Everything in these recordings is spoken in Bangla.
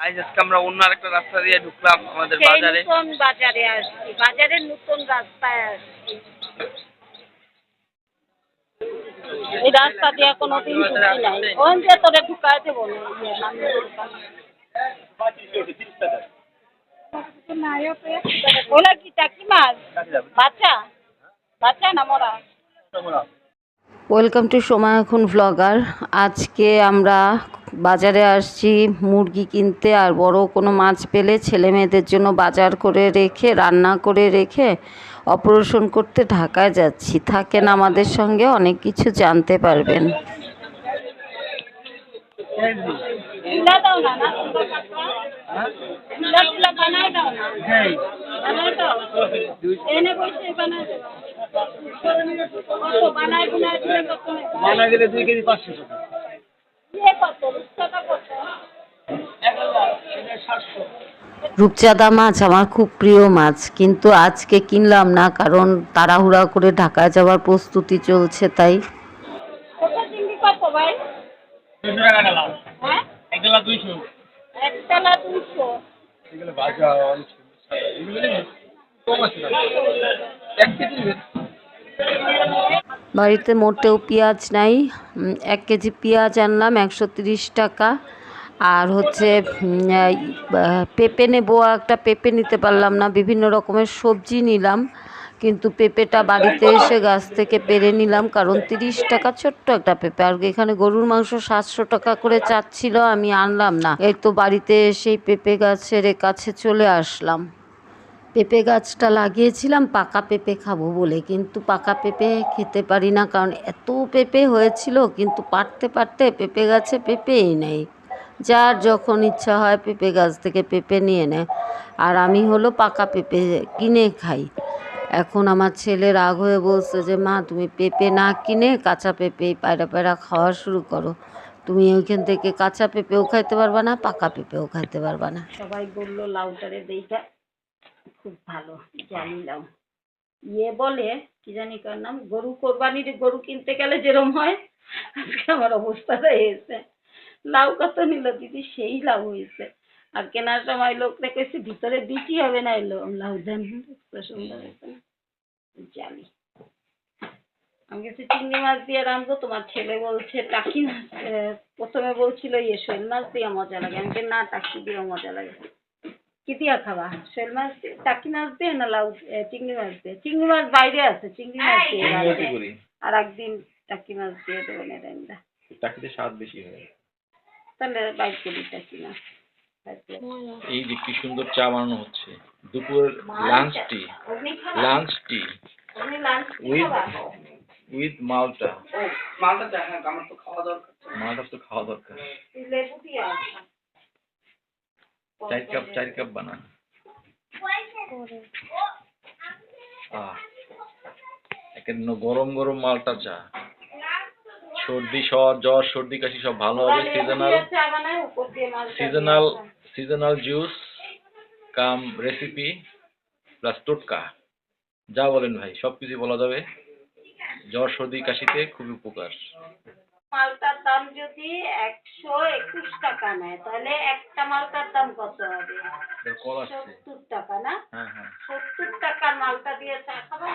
আজ আজকে আমরা অন্য আরেকটা রাস্তা দিয়ে ঢুকলাম আমাদের বাজারে। নতুন বাজারে আসছি বাজারের নতুন রাস্তায় আসছি। এই রাস্তা দিয়ে কোনোদিন ঢুকি নাই। ওই যে তোরে ঢুকাই দেবো ইয়ে। ওলা কি টাকি মাছ বাচ্চা? বাচ্চা না মরা। ওয়েলকাম টু সময় এখন ভ্লগার আজকে আমরা বাজারে আসছি মুরগি কিনতে আর বড় কোনো মাছ পেলে ছেলে মেয়েদের জন্য বাজার করে রেখে রান্না করে রেখে অপারেশন করতে ঢাকায় যাচ্ছি থাকেন আমাদের সঙ্গে অনেক কিছু জানতে পারবেন দাও না মানা গেলে দুই কেজি পাঁচশো টাকা। রূপচাঁদা মাছ আমার খুব প্রিয় মাছ কিন্তু আজকে কিনলাম না কারণ তাড়াহুড়া করে ঢাকায় যাওয়ার প্রস্তুতি চলছে তাই। এক কেজি? বাড়িতে মোটেও পেঁয়াজ নাই। এক কেজি পেঁয়াজ আনলাম একশো টাকা। আর হচ্ছে পেঁপে নেব একটা পেঁপে নিতে পারলাম না। বিভিন্ন রকমের সবজি নিলাম, কিন্তু পেঁপেটা বাড়িতে এসে গাছ থেকে পেরে নিলাম। কারণ তিরিশ টাকা ছোট্ট একটা পেঁপে। আর এখানে গরুর মাংস সাতশো টাকা করে চাচ্ছিল, আমি আনলাম না। এই তো বাড়িতে এসেই পেঁপে গাছের কাছে চলে আসলাম। পেঁপে গাছটা লাগিয়েছিলাম, পাকা পেঁপে খাব বলে। কিন্তু পাকা পেঁপে খেতে পারি না, কারণ এত পেঁপে হয়েছিল, কিন্তু পারতে পারতে পেঁপে গাছে পেঁপেই নেই। যার যখন ইচ্ছা হয় পেঁপে গাছ থেকে পেঁপে নিয়ে নেয়। আর আমি হলো পাকা পেঁপে কিনে খাই। এখন আমার ছেলে রাগ হয়ে বলছে যে, মা, তুমি পেঁপে না কিনে কাঁচা পেঁপে পায়রা পায়রা খাওয়া শুরু করো। তুমি ওইখান থেকে কাঁচা পেঁপেও খাইতে পারবা না, পাকা পেঁপেও খাইতে পারবা না। সবাই বলল লাউটারে দেইটা খুব ভালো, জানি লাউ ইয়ে বলে, কি জানি কার নাম, গরু কোরবানির গরু কিনতে গেলে যেরম হয়, আজকে আমার অবস্থাটা হয়েছে লাউ কত নিল দিদি, সেই লাউ হয়েছে। আর কেনার সময় লোক রেখেছি ভিতরে বিচি হবে না। এলো লাউ দেন সুন্দর হয়েছে জানি। আমি কিছু চিংড়ি মাছ দিয়ে রাঁধবো? তোমার ছেলে বলছে, টাকি মাছ প্রথমে বলছিল ইয়ে শোল মাছ দিয়ে মজা লাগে। আমি না, টাকি দিয়ে মজা লাগে। কি দিয়া খাবা শোল মাছ দিয়ে টাকি মাছ দিয়ে না লাউ চিংড়ি মাছ দিয়ে চিংড়ি মাছ বাইরে আছে চিংড়ি মাছ দিয়ে আর একদিন টাকি মাছ দিয়ে দেবো না টাকিতে স্বাদ বেশি হয় তাহলে বাইর করি টাকি মাছ। এই যে কি সুন্দর চা বানানো হচ্ছে দুপুরের lunch T? Lunch with? With মালটা মালটা তো খাওয়া দরকার। মালটা তো খাওয়া দরকার। চার কাপ চার কাপ বানান। আহ গরম গরম মালটা চা। সর্দি সর জ্বর সর্দি কাশি সব ভালো হবে seasonal seasonal seasonal juice cum recipe plus টোটকা। যা বলেন ভাই সব কিছু বলা যাবে। জ্বর সর্দি কাশিতে খুবই উপকার। মালটার দাম যদি একশো একুশ টাকা নেয় তাহলে একটা মালটার দাম কত হবে? সত্তর টাকা না? হ্যাঁ হ্যাঁ। সত্তর টাকার মালটা দিয়ে চা খাবা?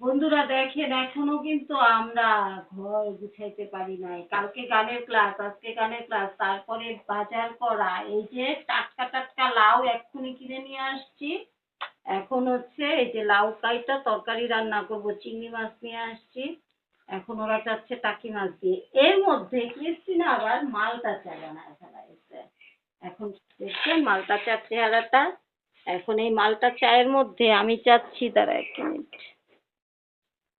বন্ধুরা দেখেন এখনও কিন্তু আমরা ঘর গুছাইতে পারি নাই। কালকে গানের ক্লাস আজকে গানের ক্লাস তারপরে বাজার করা। এই যে টাটকা টাটকা লাউ এক্ষুনি কিনে নিয়ে আসছি। এখন হচ্ছে এই যে লাউ কাইটা তরকারি রান্না করব, চিংড়ি মাছ নিয়ে আসছি। এখন ওরা চাচ্ছে টাকি মাছ দিয়ে। এর মধ্যে ক্রিস্টিনা আবার মালটা চায় ফেলাইছে এখন দেখছেন মালটা চার চেহারাটা। এখন এই মালটা চায়ের মধ্যে আমি চাচ্ছি, দাঁড়া এক মিনিট।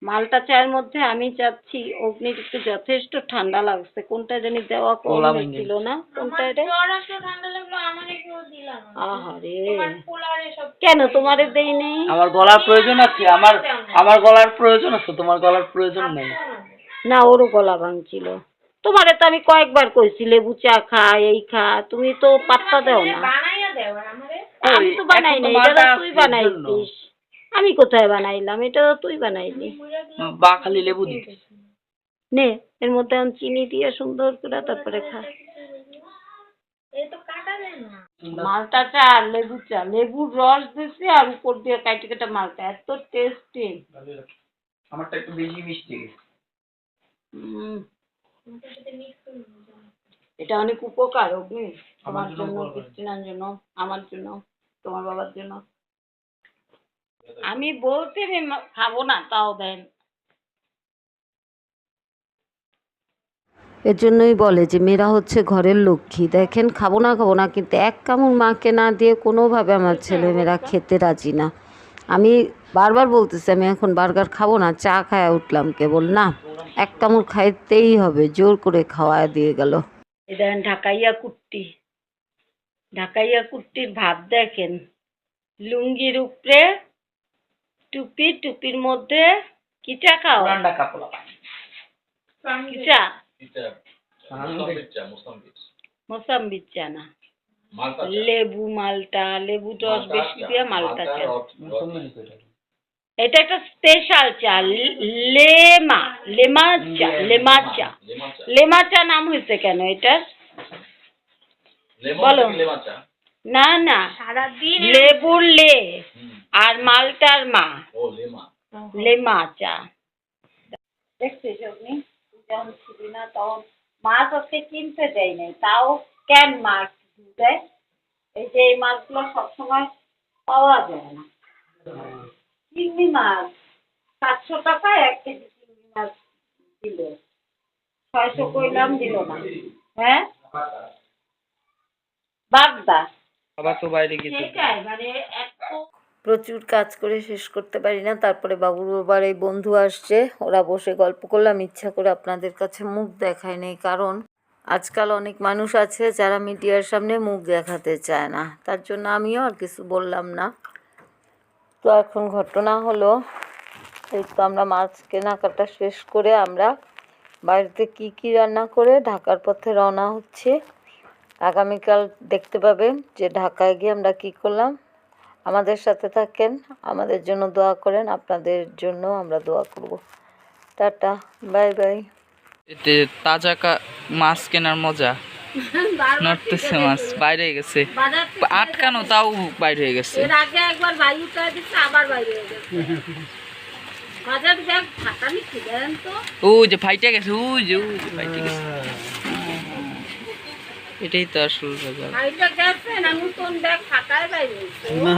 মালটা চায়ের মধ্যে আমি চাচ্ছি অগ্নির একটু যথেষ্ট ঠান্ডা লাগছে। কোনটা জানি দেওয়া কম ছিল না? কোনটা এটা? জ্বর আসলো ঠান্ডা লাগল আমার একটু দিলাম আহারে। কেন তোমারে দেই নেই আমার গলার প্রয়োজন আছে আমার আমার গলার প্রয়োজন আছে তোমার গলার প্রয়োজন নেই। না ওরও গলা ভাঙছিল। তোমারে তো আমি কয়েকবার কইছি লেবু চা খা এই খা তুমি তো পাত্তা দাও না। বানাইয়া দেও আমারে। আমি তো বানাই নাই এটা তুই। বানাইছিস। আমি কোথায় বানাইলাম? এটা তো তুই বানাইলি। বা খালি লেবু দিতে নে এর মধ্যে আমি চিনি দিয়ে সুন্দর করে তারপরে খা। এই তো কাটা যায় না মালটা চা আর লেবু চা লেবুর রস দিছি আর উপর দিয়ে কাইটে কাটা মালটা এত টেস্টি আমারটা একটু বেশি মিষ্টি এটা অনেক উপকার অগ্নি। আমার জন্য ক্রিস্টিনার জন্য আমার জন্য তোমার বাবার জন্য। আমি বলতে খাব না তাও দেন এর জন্যই বলে যে মেয়েরা হচ্ছে ঘরের লক্ষ্মী। দেখেন খাব না খাব না কিন্তু এক কামড় মাকে না দিয়ে কোনোভাবে আমার ছেলে মেয়েরা খেতে রাজি না। আমি বারবার বলতেছি আমি এখন বার্গার খাব না চা খায় উঠলাম কেবল। না এক কামড় খাইতেই হবে জোর করে খাওয়া দিয়ে গেল। দেখেন ঢাকাইয়া কুট্টি। ঢাকাইয়া কুট্টির ভাব দেখেন লুঙ্গির উপরে টুপি টুপির মধ্যে কি চা খাও পুরানটা কাপড় কি চা এটা চা না। লেবু মালটা লেবু রস বেশি দিয়ে মালটা চা। এটা একটা স্পেশাল চা লেমা লেমা চা লেমা চা। লেমা চা। নাম হয়েছে কেন এটার? বলো। না না। সারাদিন লেবুর লে। আর মালটার মা। লেমা লেমা চা দেখছিস অগ্নি যখন ছিলি না তখন মাছ আজকে কিনতে দেয় নাই তাও কেন মাছ দেয়? এই যে এই মাছগুলো সবসময় পাওয়া যায় না। চিংড়ি মাছ সাতশো টাকায় এক কেজি চিংড়ি মাছ দিল। ছয়শো কইলাম দিল না। হ্যাঁ? বাগদা। আবার তো বাইরে গেছে মানে এত প্রচুর কাজ করে শেষ করতে পারি না। তারপরে বাবুর বাবার এই বন্ধু আসছে। ওরা বসে গল্প করলাম। ইচ্ছা করে আপনাদের কাছে মুখ দেখায় নেই, কারণ আজকাল অনেক মানুষ আছে যারা মিডিয়ার সামনে মুখ দেখাতে চায় না। তার জন্য আমিও আর কিছু বললাম না। তো এখন ঘটনা হলো, এই তো আমরা মাছ কেনাকাটা শেষ করে আমরা বাড়িতে কি কি রান্না করে ঢাকার পথে রওনা হচ্ছে। আগামীকাল দেখতে পাবেন যে ঢাকায় গিয়ে আমরা কি করলাম। আমাদের সাথে থাকেন আমাদের জন্য দোয়া করেন আপনাদের জন্য আমরা দোয়া করব। Tata bye bye. এতে তাজা কা- মাছ কেনার মজা। নড়তেছে মাছ বাইরে গেছে। আটকানো তাও বাইরে হয়ে গেছে। এর আগে একবার বাইরে উঠে দিচ্ছে আবার বাইরে হয়ে গেছে। বাজার ব্যাগ ফাটানি কি তো। ও যে ফাইটে গেছে ওই যে ওই যে ফাইটে গেছে। এটাই তো আসল বাজার। বাইরে গেছে না।